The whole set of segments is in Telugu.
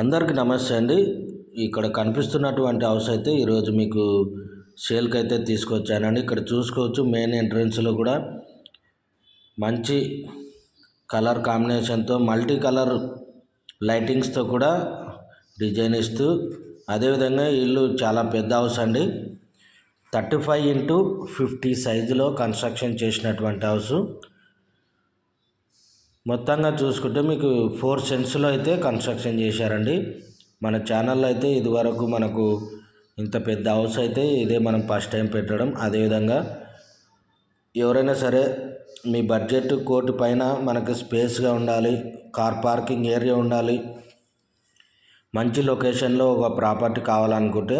అందరికీ నమస్తే అండి. ఇక్కడ కనిపిస్తున్నటువంటి హౌస్ అయితే ఈరోజు మీకు సేల్కి అయితే తీసుకొచ్చానండి. ఇక్కడ చూసుకోవచ్చు మెయిన్ ఎంట్రన్స్లో కూడా మంచి కలర్ కాంబినేషన్తో మల్టీ కలర్ లైటింగ్స్తో కూడా డిజైన్ ఇస్తూ అదేవిధంగా ఇల్లు చాలా పెద్ద హౌస్ అండి. థర్టీ ఫైవ్ ఇంటూ ఫిఫ్టీ సైజులో కన్స్ట్రక్షన్ చేసినటువంటి హౌస్. మొత్తంగా చూసుకుంటే మీకు ఫోర్ సెన్స్లో అయితే కన్స్ట్రక్షన్ చేశారండి. మన ఛానల్లో అయితే ఇదివరకు మనకు ఇంత పెద్ద హౌస్ అయితే ఇదే మనం ఫస్ట్ టైం పెట్టడం. అదేవిధంగా ఎవరైనా సరే మీ బడ్జెట్ కోటి పైన మనకు స్పేస్గా ఉండాలి కార్ పార్కింగ్ ఏరియా ఉండాలి మంచి లొకేషన్లో ఒక ప్రాపర్టీ కావాలనుకుంటే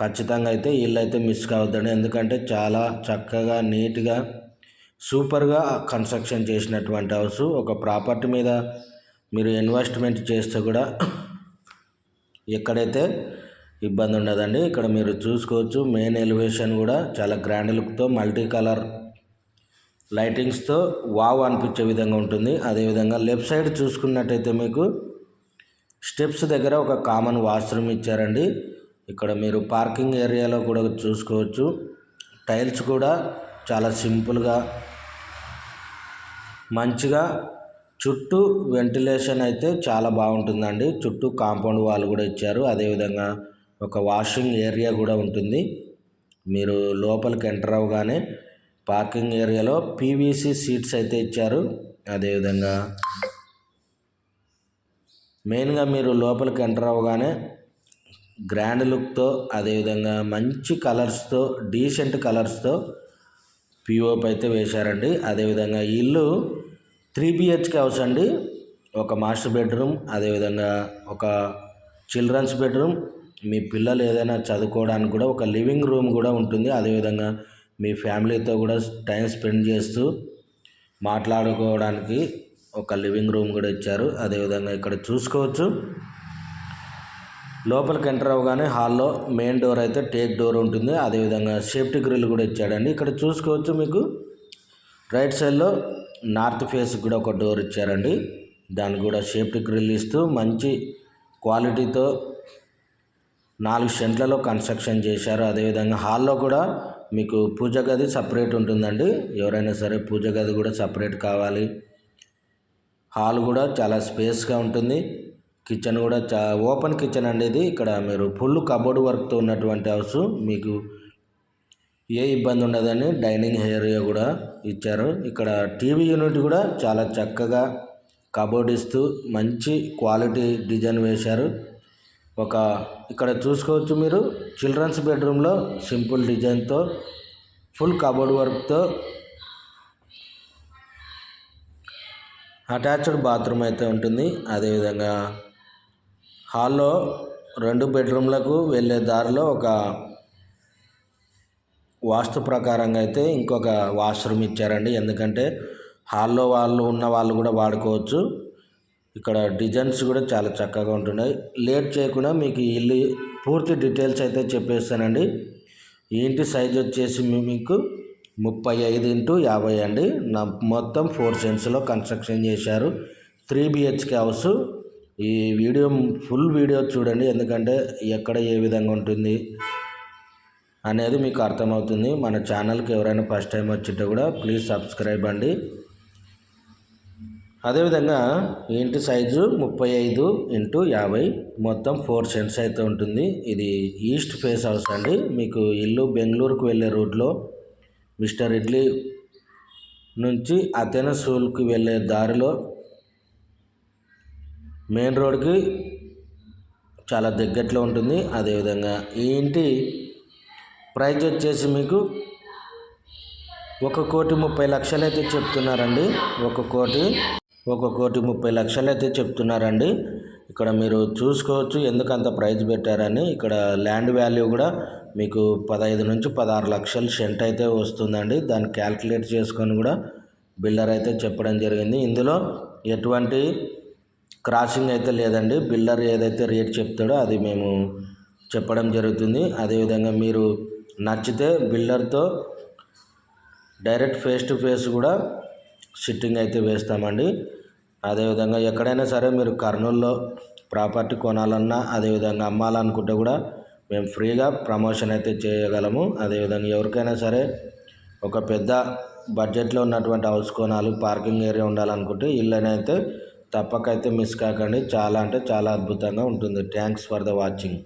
ఖచ్చితంగా అయితే ఇల్లు అయితే మిస్ కావద్దండి. ఎందుకంటే చాలా చక్కగా నీట్గా సూపర్గా కన్స్ట్రక్షన్ చేసినటువంటి హౌస్. ఒక ప్రాపర్టీ మీద మీరు ఇన్వెస్ట్మెంట్ చేస్తే కూడా ఎక్కడైతే ఇబ్బంది ఉండదండి. ఇక్కడ మీరు చూసుకోవచ్చు మెయిన్ ఎలివేషన్ కూడా చాలా గ్రాండ్ లుక్తో మల్టీ కలర్ లైటింగ్స్తో వావ్ అనిపించే విధంగా ఉంటుంది. అదేవిధంగా లెఫ్ట్ సైడ్ చూసుకున్నట్టయితే మీకు స్టెప్స్ దగ్గర ఒక కామన్ వాష్రూమ్ ఇచ్చారండి. ఇక్కడ మీరు పార్కింగ్ ఏరియాలో కూడా చూసుకోవచ్చు. టైల్స్ కూడా చాలా సింపుల్గా మంచిగా చుట్టూ వెంటిలేషన్ అయితే చాలా బాగుంటుందండి. చుట్టూ కాంపౌండ్ వాల్ కూడా ఇచ్చారు. అదేవిధంగా ఒక వాషింగ్ ఏరియా కూడా ఉంటుంది. మీరు లోపలికి ఎంటర్ అవ్వగానే పార్కింగ్ ఏరియాలో పీవీసీ సీట్స్ అయితే ఇచ్చారు. అదేవిధంగా మెయిన్గా మీరు లోపలికి ఎంటర్ అవ్వగానే గ్రాండ్ లుక్తో అదేవిధంగా మంచి కలర్స్తో డీసెంట్ కలర్స్తో పిఓపి అయితే వేశారండి. అదేవిధంగా ఈ ఇల్లు త్రీ బిహెచ్కే హౌస్ అండి. ఒక మాస్టర్ బెడ్రూమ్ అదేవిధంగా ఒక చిల్డ్రన్స్ బెడ్రూమ్ మీ పిల్లలు ఏదైనా చదువుకోవడానికి కూడా ఒక లివింగ్ రూమ్ కూడా ఉంటుంది. అదేవిధంగా మీ ఫ్యామిలీతో కూడా టైం స్పెండ్ చేస్తూ మాట్లాడుకోవడానికి ఒక లివింగ్ రూమ్ కూడా ఇచ్చారు. అదేవిధంగా ఇక్కడ చూసుకోవచ్చు. లోపలికి ఎంటర్ అవ్వగానే హాల్లో మెయిన్ డోర్ అయితే టేక్ డోర్ ఉంటుంది. అదేవిధంగా సేఫ్టీ గ్రిల్ కూడా ఇచ్చాడండి. ఇక్కడ చూసుకోవచ్చు మీకు. రైట్ సైడ్లో నార్త్ ఫేస్ కూడా ఒక డోర్ ఇచ్చారండి. దాన్ని కూడా సేఫ్టీ గ్రిల్ ఇస్తూ మంచి క్వాలిటీతో నాలుగు సెంట్లలో కన్స్ట్రక్షన్ చేశారు. అదేవిధంగా హాల్లో కూడా మీకు పూజ గది సపరేట్ ఉంటుందండి. ఎవరైనా సరే పూజ గది కూడా సపరేట్ కావాలి. హాల్ కూడా చాలా స్పేస్గా ఉంటుంది. కిచెన్ కూడా చా ఓపెన్ కిచెన్ అండి ఇది ఇక్కడ మీరు ఫుల్ కబోర్డ్ వర్క్తో ఉన్నటువంటి హౌస్ మీకు ఏ ఇబ్బంది ఉండదని డైనింగ్ ఏరియా కూడా ఇచ్చారు. ఇక్కడ టీవీ యూనిట్ కూడా చాలా చక్కగా కబోర్డ్ ఇస్తూ మంచి క్వాలిటీ డిజైన్ వేశారు. ఒక ఇక్కడ చూసుకోవచ్చు మీరు చిల్డ్రన్స్ బెడ్రూమ్లో సింపుల్ డిజైన్తో ఫుల్ కబోర్డ్ వర్క్తో అటాచ్డ్ బాత్రూమ్ అయితే ఉంటుంది. అదేవిధంగా హాల్లో రెండు బెడ్రూమ్లకు వెళ్ళే దారిలో ఒక వాస్తు ప్రకారంగా అయితే ఇంకొక వాష్రూమ్ ఇచ్చారండి. ఎందుకంటే హాల్లో వాళ్ళు ఉన్న వాళ్ళు కూడా వాడుకోవచ్చు. ఇక్కడ డిజైన్స్ కూడా చాలా చక్కగా ఉంటున్నాయి. లేట్ చేయకుండా మీకు ఇల్లు పూర్తి డీటెయిల్స్ అయితే చెప్పేస్తానండి. ఈ ఇంటి సైజ్ వచ్చేసి మీకు ముప్పై ఐదు ఇంటూ యాభై అండి. నా మొత్తం ఫోర్ సెన్స్లో కన్స్ట్రక్షన్ చేశారు. Three BHK house. ఈ వీడియో ఫుల్ వీడియో చూడండి. ఎందుకంటే ఎక్కడ ఏ విధంగా ఉంటుంది అనేది మీకు అర్థమవుతుంది. మన ఛానల్కి ఎవరైనా ఫస్ట్ టైం వచ్చింటే కూడా ప్లీజ్ సబ్స్క్రైబ్ అండి. అదేవిధంగా ఇంటి సైజు ముప్పై ఐదు ఇంటూ యాభై మొత్తం ఫోర్ సెంట్స్ అయితే ఉంటుంది. ఇది ఈస్ట్ ఫేస్ హౌస్ అండి. మీకు ఇల్లు బెంగళూరుకు వెళ్ళే రూట్లో మిస్టర్ ఇడ్లీ నుంచి అథెనసూల్కి వెళ్ళే దారిలో మెయిన్ రోడ్కి చాలా దగ్గరలో ఉంటుంది. అదేవిధంగా ఈ ఇంటి ప్రైజ్ వచ్చేసి మీకు ఒక కోటి ముప్పై లక్షలు అయితే చెప్తున్నారండి. ఒక కోటి ఒక కోటి ముప్పై లక్షలు అయితే చెప్తున్నారండి. ఇక్కడ మీరు చూసుకోవచ్చు ఎందుకు అంత ప్రైజ్ పెట్టారని. ఇక్కడ ల్యాండ్ వాల్యూ కూడా మీకు పదహైదు నుంచి పదహారు లక్షలు సెంట్ అయితే వస్తుందండి. దాన్ని క్యాల్కులేట్ చేసుకొని కూడా బిల్డర్ అయితే చెప్పడం జరిగింది. ఇందులో ఎటువంటి క్రాసింగ్ అయితే లేదండి. బిల్డర్ ఏదైతే రేట్ చెప్తాడో అది మేము చెప్పడం జరుగుతుంది. అదేవిధంగా మీరు నచ్చితే బిల్డర్తో డైరెక్ట్ ఫేస్ టు ఫేస్ కూడా సిట్టింగ్ అయితే వేస్తామండి. అదేవిధంగా ఎక్కడైనా సరే మీరు కర్నూలులో ప్రాపర్టీ కొనాలన్నా అదేవిధంగా అమ్మాలనుకుంటే కూడా మేము ఫ్రీగా ప్రమోషన్ అయితే చేయగలము. అదేవిధంగా ఎవరికైనా సరే ఒక పెద్ద బడ్జెట్లో ఉన్నటువంటి హౌస్ కొనాలి పార్కింగ్ ఏరియా ఉండాలనుకుంటే ఇల్లు అయితే తప్పకైతే మిస్ కాకండి. చాలా అంటే చాలా అద్భుతంగా ఉంటుంది. Thanks for the watching